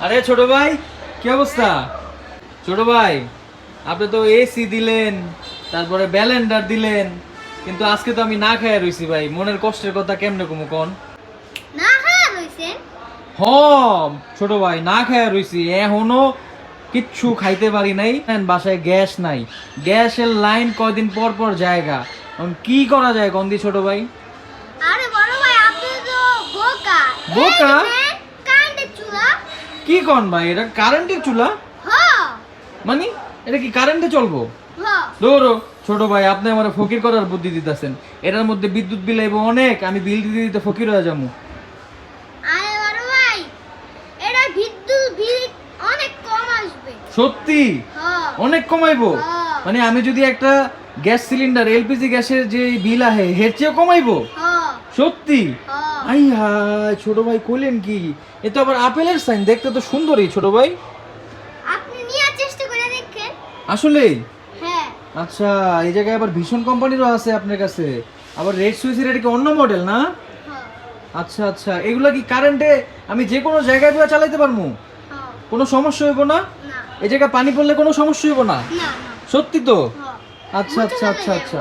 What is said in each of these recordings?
আরে ছোট ভাই কি অবস্থা? ছোট ভাই আপনি তো এসি দিলেন তারপরে ব্যালেন্ডার দিলেন কিন্তু আজকে তো আমি না খাইয়া রইছি ভাই মনের কষ্টের কথা কেমনে কমু কোন? না হ্যাঁ রইছেন? হ ছোট ভাই না খাইয়া রইছি এখনও কিচ্ছু খাইতে পারি নাই বাসায় গ্যাস নাই। গ্যাসের লাইন কয়দিন পর পর জায়গা। এখন কি করা যায় গন্দি ছোট ভাই? আরে বড় ভাই আপনি তো বোকা। বোকা? কি কন ভাই? এটা কারেন্টের চুলা? হ মানে? এটা কি কারেন্টে চলবো? হ ধরো ছোট ভাই আপনি আমার ফকির করার বুদ্ধি দিতেছেন। এটার মধ্যে বিদ্যুৎ বিল আইবো অনেক আমি বিল দিতে দিতে ফকির হয়ে যাব। আরে বড় ভাই এটা বিদ্যুৎ বিল অনেক কম আসবে। সত্যি? হ অনেক কমাইবো হ্যাঁ। মানে আমি যদি একটা গ্যাস সিলিন্ডার এলপিজি গ্যাসের যে বিল আহে এর চেয়েও কমাইবো হ সত্যি? আই হায় ছোট ভাই কইলেন কি? এ তো আবার আপেলের সাইন দেখতে তো সুন্দরই ছোট ভাই। আপনি নিয়ে চেষ্টা করে দেখেন। আসলেই হ্যাঁ। আচ্ছা এই জায়গায় আবার ভীষণ কোম্পানিরও আছে আপনার কাছে। আবার রেড সুইচের এটা কি অন্য মডেল না? হ আচ্ছা আচ্ছা এগুলা কি কারেন্টে আমি যে কোনো জায়গায় দিয়ে চালাতে পারব হ কোনো সমস্যা হইব না? না। এই জায়গায় পানি পড়লে কোনো সমস্যা হইব না? সত্যি তো? আচ্ছা আচ্ছা আচ্ছা আচ্ছা।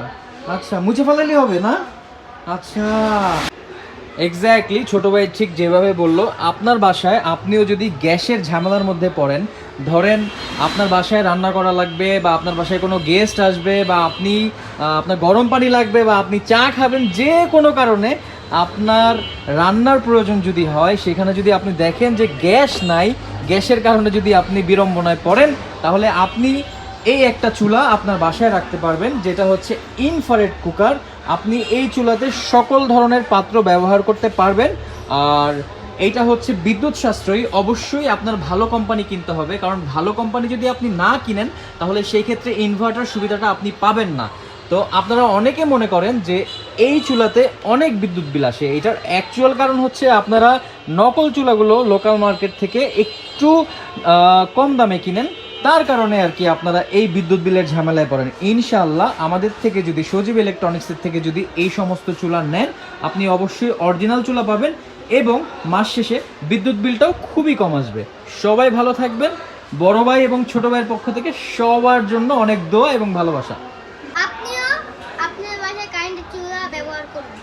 আচ্ছা মুছে ফেলাইলে হবে না? আচ্ছা। এক্স্যাক্টলি ছোট ভাই ঠিক যেভাবে বলল। আপনার বাসায় আপনিও যদি গ্যাসের ঝামেলার মধ্যে পড়েন, ধরেন আপনার বাসায় রান্না করা লাগবে বা আপনার বাসায় কোনো গেস্ট আসবে বা আপনি আপনার গরম পানি লাগবে বা আপনি চা খাবেন যে কোনো কারণে, আপনার রান্নার প্রয়োজন যদি হয়, সেখানে যদি আপনি দেখেন যে গ্যাস নাই, গ্যাসের কারণে যদি আপনি বিড়ম্বনায় পড়েন, তাহলে আপনি এই একটা চুলা আপনার বাসায় রাখতে পারবেন, যেটা হচ্ছে ইনফারেট কুকার আপনি এই চুলাতে সকল ধরনের পাত্র ব্যবহার করতে পারবেন। আর এইটা হচ্ছে বিদ্যুৎ সাশ্রয়ী। অবশ্যই আপনার ভালো কোম্পানি কিনতে হবে। কারণ ভালো কোম্পানি যদি আপনি না কিনেন, তাহলে সেই ক্ষেত্রে ইনভার্টার সুবিধাটা আপনি পাবেন না। তো আপনারা অনেকে মনে করেন যে এই চুলাতে অনেক বিদ্যুৎ বিল আসে। এটার অ্যাকচুয়াল কারণ হচ্ছে আপনারা নকল চুলাগুলো লোকাল মার্কেট থেকে একটু কম দামে কিনেন। তার কারণে আর কি আপনারা এই বিদ্যুৎ বিলের ঝামেলায় পড়েন। ইনশাল্লাহ আমাদের থেকে যদি সজীব ইলেকট্রনিক্সের থেকে যদি এই সমস্ত চুলা নেন, আপনি অবশ্যই অরিজিনাল চুলা পাবেন এবং মাস শেষে বিদ্যুৎ বিলটাও খুবই কম আসবে। সবাই ভালো থাকবেন। বড় ভাই এবং ছোট ভাইয়ের পক্ষ থেকে সবার জন্য অনেক দোয়া এবং ভালোবাসা। আপনিও আপনার বাসায় কারেন্টের চুলা ব্যবহার করুন।